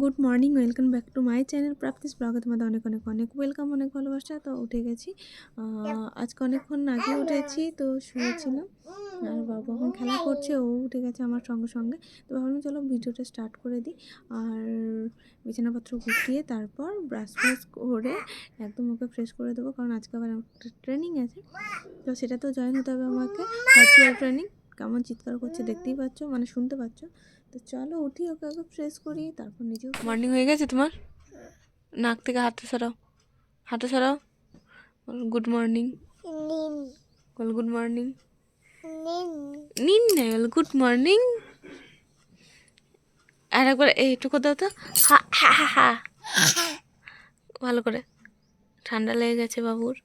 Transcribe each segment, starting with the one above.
Good morning, welcome back to my channel Prapti's ব্লগে তোমাদের অনেক অনেক অনেক ওয়েলকাম, অনেক ভালোবাসা। তো উঠে গেছি। আজকে অনেকক্ষণ আগে উঠেছি, তো শুয়েছিলাম। আর বাবু এখন খেলা করছে, ও উঠে গেছে আমার সঙ্গে সঙ্গে। তো ভাবলাম চলো ভিডিওটা স্টার্ট করে দিই। আর বিছানাপত্র গুটিয়ে তারপর ব্রাশ ফ্রাশ করে একদম ওকে ফ্রেশ করে দেবো, কারণ আজকে আবার একটা ট্রেনিং আছে। তো সেটাতেও জয়েন হতে হবে আমাকে ভার্চুয়াল ট্রেনিং কেমন চিৎকার করছে দেখতেই পাচ্ছ মানে শুনতে পাচ্ছ। তো চলো উঠি ওকে আগে ফ্রেশ করি তারপর নিজেও মর্নিং হয়ে গেছে তোমার? নাক থেকে হাতে সরাও। হাতে সরাও। গুড মর্নিং বল গুড মর্নিং নিন নিন না বল গুড মর্নিং আর একবার এইটুকু দাও তো। হা হা হা ভালো করে। ঠান্ডা লেগে গেছে বাবুর।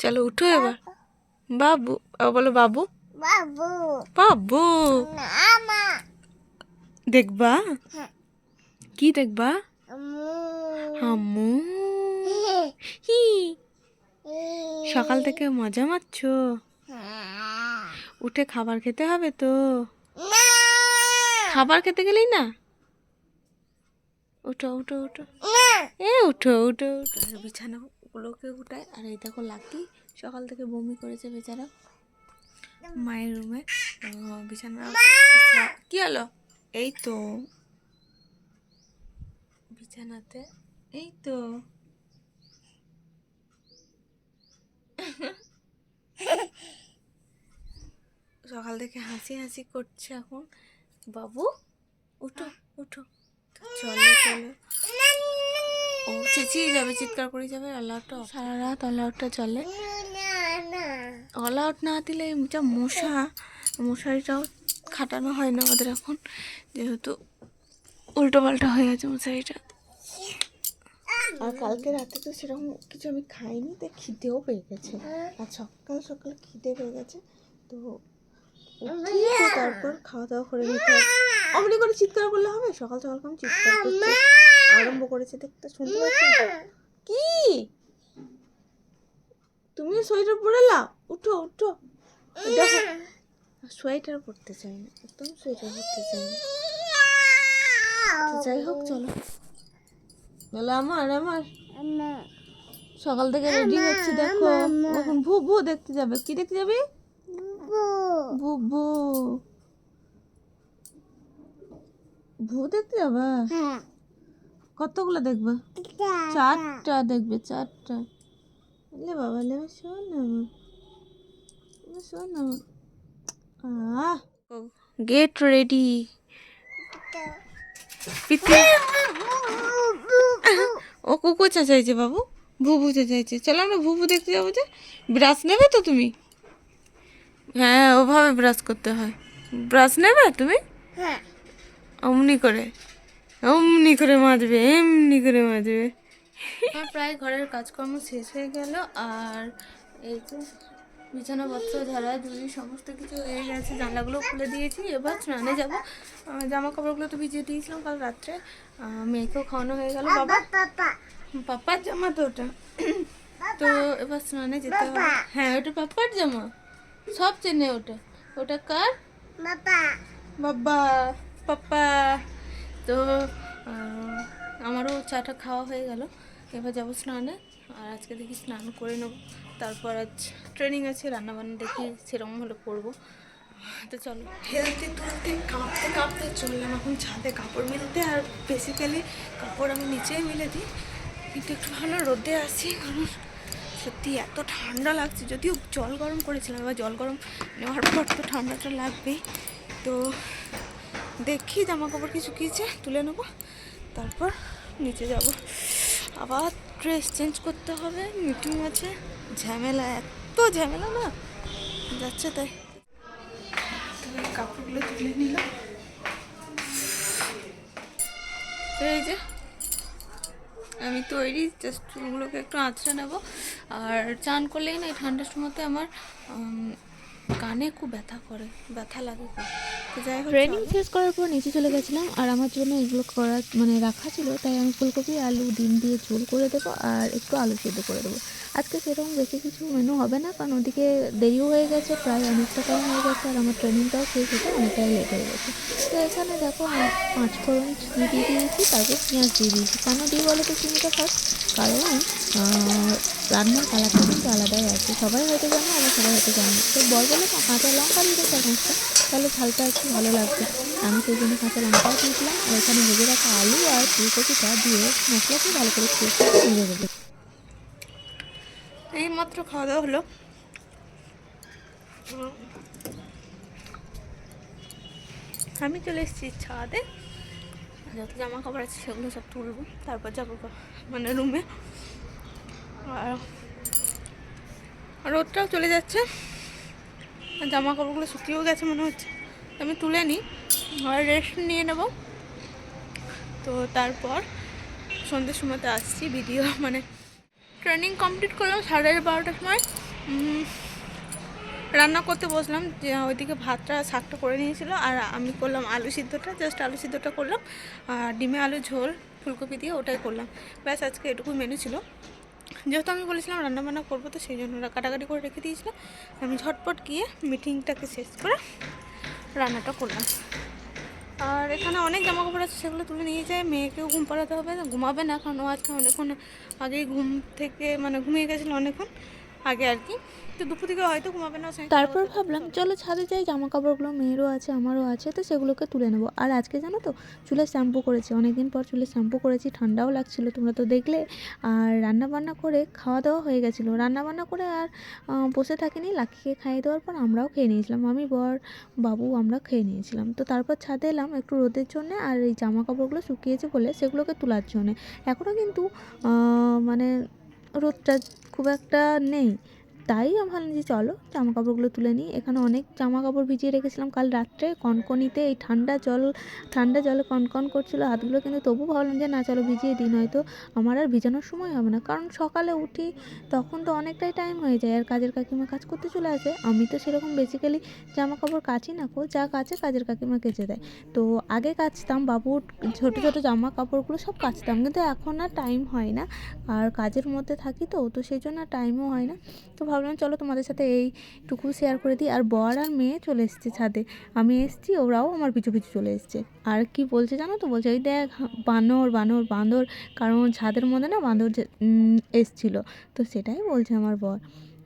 চলো উঠো এবার। বাবু বলো বাবু? বাবু। বাবু। মামা দেখবা? হ্যাঁ। কি দেখবা? আম্মু। হি। সকাল থেকে মজা মারছো? উঠে খাবার খেতে হবে তো? খাবার খেতে গেলেই না? উঠো উঠো উঠো। এ উঠো উঠো উঠো। বিছানাগুলোকে উঠায়। আর এই দেখো লাকি সকাল থেকে বমি করেছে বেচারা। মায়ের রুমে। বিছানা। কি হলো? এই তো। বিছানাতে। এই তো। সকাল থেকে হাসি হাসি করছে এখন। বাবু উঠো উঠো। চলো চলো। ও চেঁচিয়ে যাবে চিৎকার করে যাবে আউটটা সারা রাত আউটটা চলে অল আউট না দিলে যা মশা। মশারিটাও খাটানো হয় না আমাদের এখন। যেহেতু উল্টো পাল্টা হয়ে গেছে মশারিটা। আর কালকে রাতে তো সেরকম কিছু আমি খাইনি তাই খিদেও পেয়ে গেছে। আর সকাল সকাল খিদে পেয়ে গেছে তো তারপর খাওয়া দাওয়া করে নিতে অমনি করে চিৎকার করলে হবে? সকাল সকাল কেমন চিৎকার করছে? আরম্ভ করেছে দেখতে শুনতে পাচ্ছি কি? তুমি সোয়েটার পরে লাও। উঠো উঠো। সোয়েটার পরতে চাই না একদম সোয়েটার পরতে চাই না। যাই হোক চলো। বলো আমার আমার। সকাল থেকে রেডি হচ্ছে দেখো। এখন ভু ভু দেখতে যাবে। কি দেখতে যাবে? ভু ভু। ভু দেখতে যাবে? কতগুলো দেখবে? চারটা দেখবে চারটা। লে বাবা লে শোন না শোন না আহ গেট রেডি ও কুকু চাইছে বাবু। ভুবু চাইছে চলো আমরা ভুবু দেখতে যাব যে। ব্রাশ নেবে তো তুমি? হ্যাঁ ওভাবে ব্রাশ করতে হয়। ব্রাশ নেবে তুমি? অমনি করে। অমনি করে মাজবে এমনি করে মাজবে আমার প্রায় ঘরের কাজকর্ম শেষ হয়ে গেল আর এই তো বিছানাপত্র, ঝাড়া, ঝুড়ি সমস্ত কিছু হয়ে গেছে। জানলাগুলো খুলে দিয়েছি। এবার স্নানে যাব। জামা কাপড়গুলো তো ভিজিয়ে দিয়েছিলাম কাল রাত্রে। মেয়েকেও খাওয়ানো হয়ে গেল। বাবা পাপা পাপ্পার জামা তো ওটা। তো এবার স্নানে যেতে হবে। হ্যাঁ ওটা পাপ্পার জামা। সব চেনে ওটা। ওটা কার? বাবা পাপ্পা তো আমারও চাটা খাওয়া হয়ে গেল। এবার যাব স্নানে, আর আজকে দেখি স্নান করে নেব। তারপর আজ ট্রেনিং আছে, রান্নাবান্না দেখি সেরকম হলে করব। তো চলো। হেলতে তুলতে, কাঁপতে কাঁপতে চললাম এখন ছাদে কাপড় মেলতে, আর বেসিক্যালি কাপড় আমি নিচেই মেলে দিই। কিন্তু একটু ভালো রোদে আসি কারণ সত্যি এত ঠান্ডা লাগছে। যদিও জল গরম করেছিলাম, এবার জল গরম নেওয়ার পর তো ঠান্ডাটা লাগবেই। তো দেখি জামা কাপড় কিছু কিছে তুলে নেব। তারপর নিচে যাব। আবার ড্রেস চেঞ্জ করতে হবে মিটিং আছে। ঝামেলা এত ঝামেলা না। যাচ্ছে তাই। কাপড়গুলো তুলে নিলাম এই যে আমি তৈরি জাস্ট চুলগুলোকে একটু আঁচড়ে নেব। আর চান করলেই না এই ঠান্ডার সময়তে আমার কানে খুব ব্যথা করে ব্যথা লাগে ট্রেনিং শেষ করার পর নিচে চলে গেছিলাম আর আমার জন্য এগুলো করা মানে রাখা ছিল তাই আমি ফুলকপি আলু ডিম দিয়ে ঝোল করে দেবো আর একটু আলু সেদ্ধ করে দেবো। আজকে সেরকম বেশি কিছু মেনু হবে না কারণ ওদিকে দেরিও হয়ে গেছে প্রায় অনেকটা টাইম হয়ে গেছে আর আমার ট্রেনিংটাও শেষ হতে অনেকটাই লেট হয়ে গেছে। তো এখানে দেখো আমি পাঁচ ফোড়ন চিনি দিয়ে দিয়েছি তারপর পেঁয়াজ দিয়ে দিয়েছি। কেন দিই বলো তো চিনিটা ফার্স্ট কারণ রান্নার কালারটা কিন্তু আলাদাই আছে। সবাই হয়তো জানে আবার সবাই হয়তো জানে তো বল বলে কাঁচা লঙ্কা দিতে চার পাঁচটা তাহলে ঝালটা একটু ভালো লাগবে। আমি সেই জন্য কাঁচা লঙ্কাও দিয়েছিলাম আর এখানে ভেজে রাখা আলু আর ফুলকপিটা দিয়ে মশলাকে ভালো করে খেয়ে ভেজে দেবো। এই মাত্র খাওয়া দাওয়া হলো। আমি চলে এসেছি ছাদে। যত জামা কাপড় আছে সেগুলো সব তুলবো। তারপর যাব মানে রুমে আর রোদটাও চলে যাচ্ছে। জামা কাপড়গুলো শুকিয়েও গেছে মনে হচ্ছে। আমি তুলে নিই আর রেস্ট নিয়ে নেব। তো তারপর সন্ধ্যের সময়তে আসছি ভিডিও মানে ট্রেনিং কমপ্লিট করলাম সাড়ে বারোটার সময়। রান্না করতে বসলাম, যে ওইদিকে ভাতটা শাকটা করে নিয়েছিল, আর আমি করলাম আলু সিদ্ধটা জাস্ট আলু সিদ্ধটা করলাম। আর ডিমে আলু ঝোল, ফুলকপি দিয়ে ওটাই করলাম। ব্যাস, আজকে এটুকু মেনু ছিল। যেহেতু আমি বলেছিলাম রান্না বান্না করব, তো সেই জন্য কাটাকাটি করে রেখে দিয়েছিলাম আমি ঝটপট গিয়ে মিটিংটাকে শেষ করে রান্নাটা করলাম। আর এখানে অনেক জামা কাপড় আছে, সেগুলো তুলে নিয়ে যায় মেয়েকেও ঘুম পাড়াতে হবে। ঘুমাবে না, কারণ ও আজকে অনেকক্ষণ আগেই ঘুম থেকে মানে ঘুমিয়ে গেছিল অনেকক্ষণ। আগে আর কি। তো দুপুর থেকে হয়তো ঘুমাবে না তারপর ভাবলাম চলো ছাদে যাই জামা কাপড়গুলো মেয়েরও আছে আমারও আছে তো সেগুলোকে তুলে নেব। আর আজকে জানো তো চুলে শ্যাম্পু করেছি। অনেকদিন পর চুলে শ্যাম্পু করেছি ঠান্ডাও লাগছিল তোমরা তো দেখলে। আর রান্না বান্না করে খাওয়া দাওয়া হয়ে গেছিল। রান্না বান্না করে আর বসে থাকিনি লাকিকে খাইয়ে দেওয়ার পর আমরাও খেয়ে নিয়েছিলাম। আমি বর বাবু আমরা খেয়ে নিয়েছিলাম। তো তারপর ছাদে এলাম একটু রোদের জন্যে আর এই জামা কাপড়গুলো শুকিয়েছে বলে সেগুলোকে তোলার জন্যে। এখনও কিন্তু মানে রোদটা খুব একটা নেই। তাই আমি ভাবলাম যে চলো জামা কাপড়গুলো তুলে নিই। এখানে অনেক জামা কাপড় ভিজিয়ে রেখেছিলাম কাল রাত্রে। কনকনিতে এই ঠান্ডা জল, ঠান্ডা জলে কনকন করছিল হাতগুলো। কিন্তু তবু ভাবলাম যে না, চলো ভিজিয়ে দিই, নয়তো আমার আর ভিজানোর সময় হবে না। কারণ সকালে উঠি, তখন তো অনেকটাই টাইম হয়ে যায়। আর কাজের কাকিমা কাজ করতে চলে আসে। আমি তো সেরকম বেসিক্যালি জামা কাপড় কাচি না কো। যা কাচে কাজের কাকিমা কেচে দেয়। তো আগে কাচতাম বাবুর ছোটো ছোটো জামা কাপড়গুলো সব কাচতাম। কিন্তু এখন আর টাইম হয় না। আর কাজের মধ্যে থাকি তো তো সেই জন্য টাইমও হয় না। তো ভাবলাম চলো তোমাদের সাথে এইটুকু শেয়ার করে দিই। আর বর আর মেয়ে চলে এসছে ছাদে। আমি এসছি ওরাও আমার পিছু পিছু চলে এসছে। আর কি বলছে জানো তো? বলছে ওই দেখ বানর বানর বান্দর। কারণ ছাদের মধ্যে না বান্দর এসছিল। তো সেটাই বলছে আমার বর।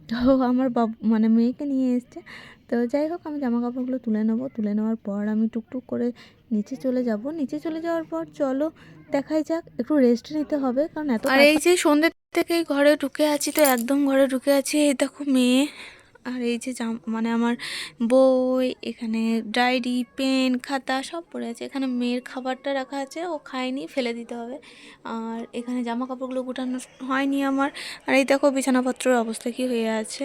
তো আমার বাব মানে মেয়েকে নিয়ে এসছে। তো যাই হোক আমি জামা কাপড়গুলো তুলে নেব। তুলে নেওয়ার পর আমি টুকটুক করে নিচে চলে যাব। নিচে চলে যাওয়ার পর চলো দেখাই যাক। একটু রেস্ট নিতে হবে কারণ এত আর এই যে সন্ধ্যে থেকেই ঘরে ঢুকে আছি তো, একদম ঘরে ঢুকে আছি। এই দেখো মেয়ে, আর এই যে মানে আমার বই, এখানে ডায়েরি, পেন, খাতা সব পড়ে আছে। এখানে মেয়ের খাবারটা রাখা আছে, ও খায়নি, ফেলে দিতে হবে। আর এখানে জামা কাপড়গুলো গোটানো হয়নি আমার। আর এই দেখো বিছানাপত্রের অবস্থা কি হয়ে আছে।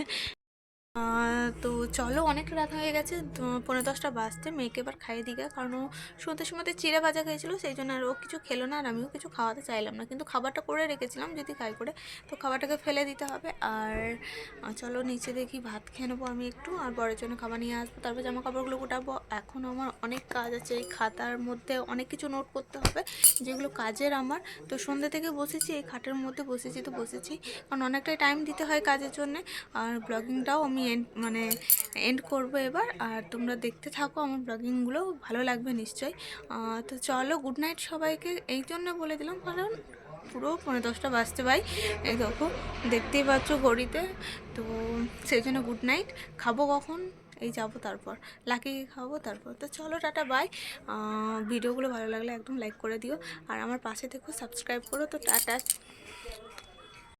তো চলো অনেক রাত হয়ে গেছে পনেরো দশটা বাজতে মেয়েকে এবার খাইয়ে দিকে কারণ ও শুনতে শুনতে চিড়ে ভাজা খেয়েছিল সেই জন্য আর ও কিছু খেলো না আর আমিও কিছু খাওয়াতে চাইলাম না। কিন্তু খাবারটা করে রেখেছিলাম যদি খাই করে, তো খাবারটাকে ফেলে দিতে হবে। আর চলো নিচে দেখি ভাত খেয়ে নেব আমি একটু, আর বরের জন্য খাবার নিয়ে আসব। তারপর জামা কাপড়গুলো গোটাবো। এখন আমার অনেক কাজ আছে, এই খাতার মধ্যে অনেক কিছু নোট করতে হবে, যেগুলো কাজের আমার। তো সন্ধ্যে থেকে বসেছি, এই খাটের মধ্যে বসেছি তো বসেছি। কারণ অনেকটাই টাইম দিতে হয় কাজের জন্য। আর ব্লগিংটাও আমি এন্ড মানে এন্ড করব এবার। আর তোমরা দেখতে থাকো, আমার ব্লগিংগুলো ভালো লাগবে নিশ্চয়ই। তো চলো গুড নাইট সবাইকে। এই জন্য বলে দিলাম, কারণ পুরো পনেরো দশটা বাজতে পাই এই দেখো, দেখতেই পাচ্ছ ঘড়িতে। তো সেই জন্য গুড নাইট খাব কখন? এই যাব তারপর। লাকিকে খাব তারপর। তো চলো, টাটা বাই ভিডিওগুলো ভালো লাগলে একদম লাইক করে দিও। আর আমার পাশে থেকো সাবস্ক্রাইব করো। তো টাটা।